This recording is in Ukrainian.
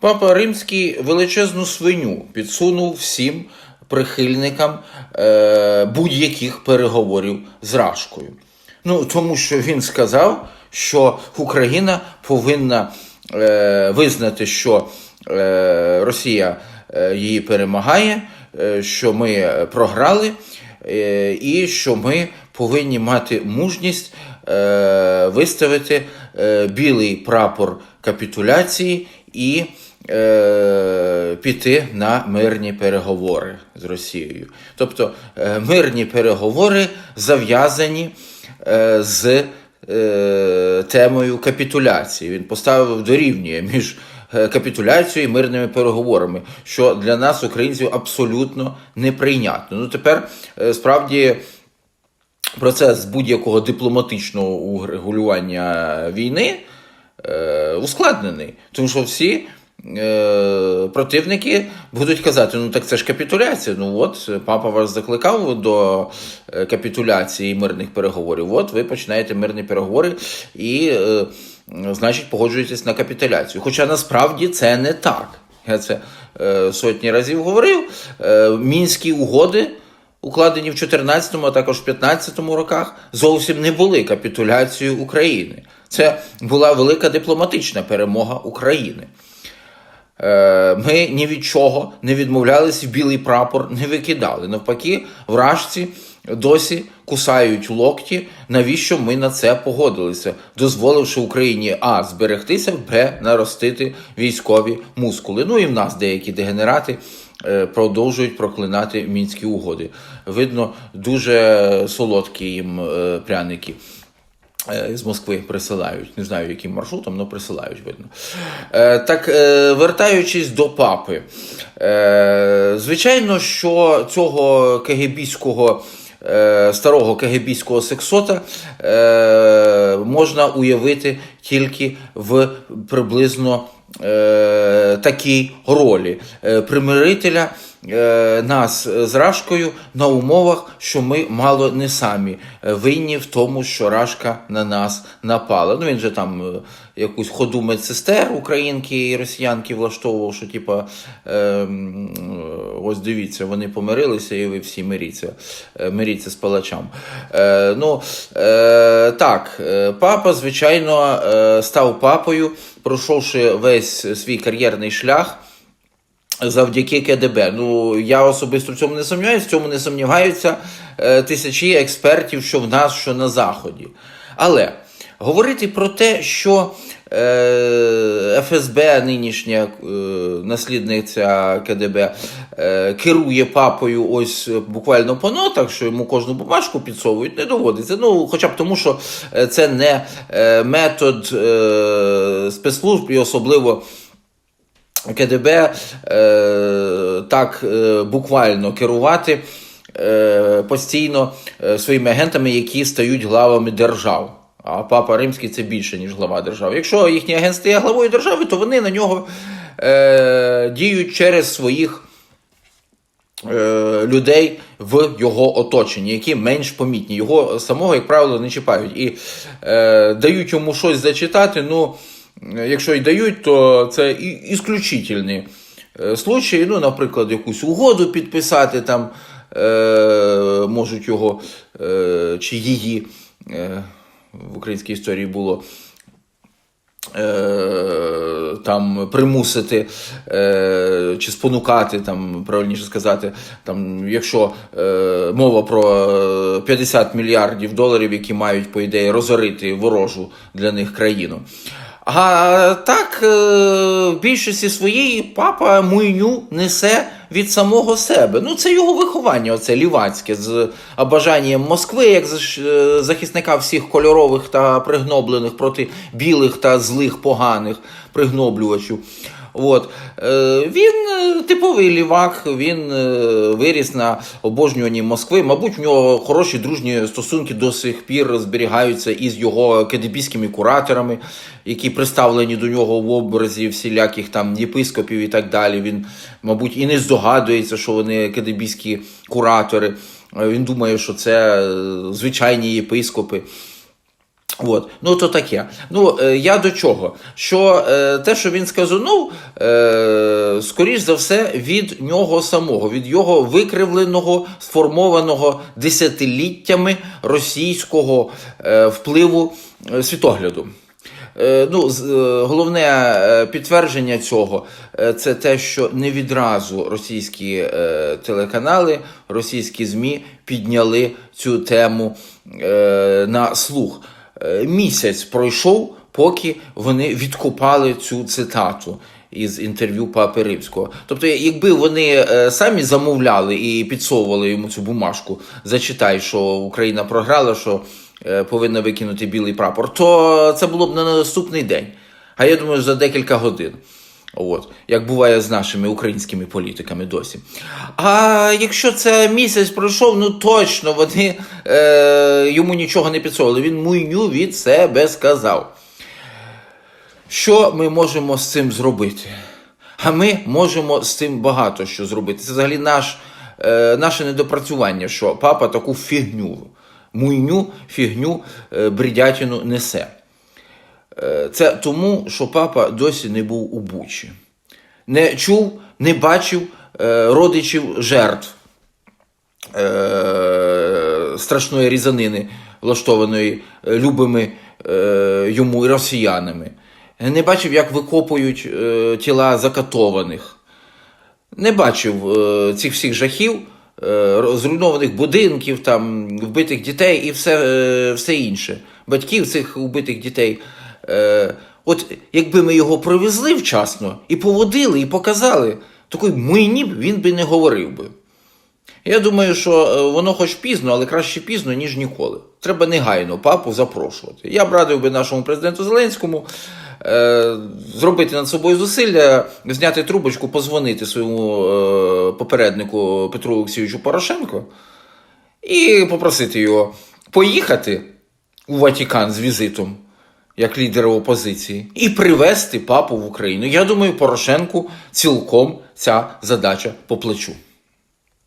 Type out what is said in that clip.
Папа Римський величезну свиню підсунув всім прихильникам е, будь-яких переговорів з Рашкою. Ну, тому що він сказав, що Україна повинна е, визнати, що е, Росія е, її перемагає, е, що ми програли, е, і що ми повинні мати мужність е, виставити е, білий прапор капітуляції і е, піти на мирні переговори з Росією. Тобто е, мирні переговори зав'язані е, з е, темою капітуляції. Він поставив дорівнює між е, капітуляцією і мирними переговорами, що для нас, українців, абсолютно неприйнятно. Ну тепер е, справді. Процес будь-якого дипломатичного урегулювання війни е, ускладнений, тому що всі е, противники будуть казати: ну так це ж капітуляція. Ну от папа вас закликав до е, капітуляції мирних переговорів. От ви починаєте мирні переговори і, е, значить, погоджуєтесь на капітуляцію. Хоча насправді це не так. Я це е, сотні разів говорив. Е, Мінські угоди укладені в 14 а також в 15 роках, зовсім не були капітуляцією України. Це була велика дипломатична перемога України. Е, Ми ні від чого не відмовлялися в білий прапор, не викидали. Навпаки, вражці досі кусають локті, навіщо ми на це погодилися, дозволивши Україні А зберегтися, Б наростити військові мускули. Ну і в нас деякі дегенерати е, продовжують проклинати мінські угоди. Видно, дуже солодкі їм е, пряники. Е, З Москви присилають, не знаю, яким маршрутом, але присилають, видно. Е, так, е, вертаючись до папи, звичайно, що цього КГБського, е, старого КГБського сексота можна уявити тільки в приблизно такій ролі примирителя нас з Рашкою на умовах, що ми мало не самі е, винні в тому, що Рашка на нас напала. Ну він же там е, якусь ходу медсестер українки і росіянки влаштовував, що типа е, ось дивіться, вони помирилися, і ви всі миріться, е, миріться з палачам. Е, ну е, так, е, папа, звичайно, е, став папою, пройшовши весь свій кар'єрний шлях. Завдяки КДБ. Ну я особисто в цьому не сумніваюся, в цьому не сумніваються е, тисячі експертів, що в нас, що на Заході. Але говорити про те, що е, ФСБ, нинішня е, наслідниця КДБ, е, керує папою ось буквально по нотах, що йому кожну бумажку підсовують, не доводиться. Ну, хоча б тому, що е, це не е, метод е, спецслужб і особливо. КДБ е, так е, буквально керувати е, постійно своїми агентами, які стають главами держав. А папа Римський це більше, ніж глава держави. Якщо їхній агент стає главою держави, то вони на нього е, діють через своїх е, людей в його оточенні, які менш помітні. Його самого, як правило, не чіпають. І е, дають йому щось зачитати. ну, Якщо й дають, то це ісключительні е, случаї. Ну, наприклад, якусь угоду підписати там е, можуть його е, чи її в українській історії було. Там примусити чи спонукати, там правильніше сказати, там, якщо мова про е, 50 мільярдів доларів, які мають, по ідеї, розорити ворожу для них країну. А так, е, в більшості своєї папа муйню несе від самого себе. Ну, це його виховання, оце лівацьке, з бажанням Москви, як е, захисника всіх кольорових та пригноблених проти білих та злих поганих пригноблювачів. От. Е, він е, типовий лівак, він е, виріс на обожнюванні Москви. Мабуть, в нього хороші дружні стосунки до сих пір зберігаються із його кедебійськими кураторами, які представлені до нього в образі всіляких там єпископів і так далі. Він, мабуть, і не здогадується, що вони кедебійські куратори. Він думає, що це звичайні єпископи. От, ну то таке. Ну е, я до чого? Що е, те, що він сказанув, е, скоріш за все, від нього самого, від його викривленого, сформованого десятиліттями російського е, впливу е, світогляду. Е, Ну, з- е, головне е, підтвердження цього е, це те, що не відразу російські е, телеканали, російські ЗМІ підняли цю тему е, на слух. Е, Місяць пройшов, поки вони відкопали цю цитату із інтерв'ю Папи Римського. Тобто, якби вони е, самі замовляли і підсовували йому цю бумажку, зачитай, що Україна програла, що е, повинна викинути білий прапор, то це було б на наступний день. А я думаю, за декілька годин. От, як буває з нашими українськими політиками досі. А якщо це місяць пройшов, ну точно вони е, йому нічого не підсовували. Він муйню від себе сказав. Що ми можемо з цим зробити? А ми можемо з цим багато що зробити. Це взагалі наш, е, наше недопрацювання, що папа таку фігню, муйню, фігню, е, бредятину несе. Е, Це тому, що папа досі не був у Бучі. Не чув, не бачив е, родичів жертв е, страшної різанини, влаштованої любими йому росіянами. Не бачив, як викопують тіла закатованих. Не бачив цих всіх жахів, зруйнованих будинків, там, вбитих дітей і все, все інше. Батьків цих вбитих дітей. Е, от якби ми його привезли вчасно і поводили, і показали, такої мийні б він би не говорив би. Я думаю, що е, воно хоч пізно, але краще пізно, ніж ніколи. Треба негайно папу запрошувати. Я б радив би нашому президенту Зеленському е, зробити над собою зусилля, зняти трубочку, позвонити своєму е, попереднику Петру Олексійовичу Порошенко і попросити його поїхати у Ватикан з візитом як лідера опозиції і привести папу в Україну. Я думаю, Порошенку цілком ця задача по плечу.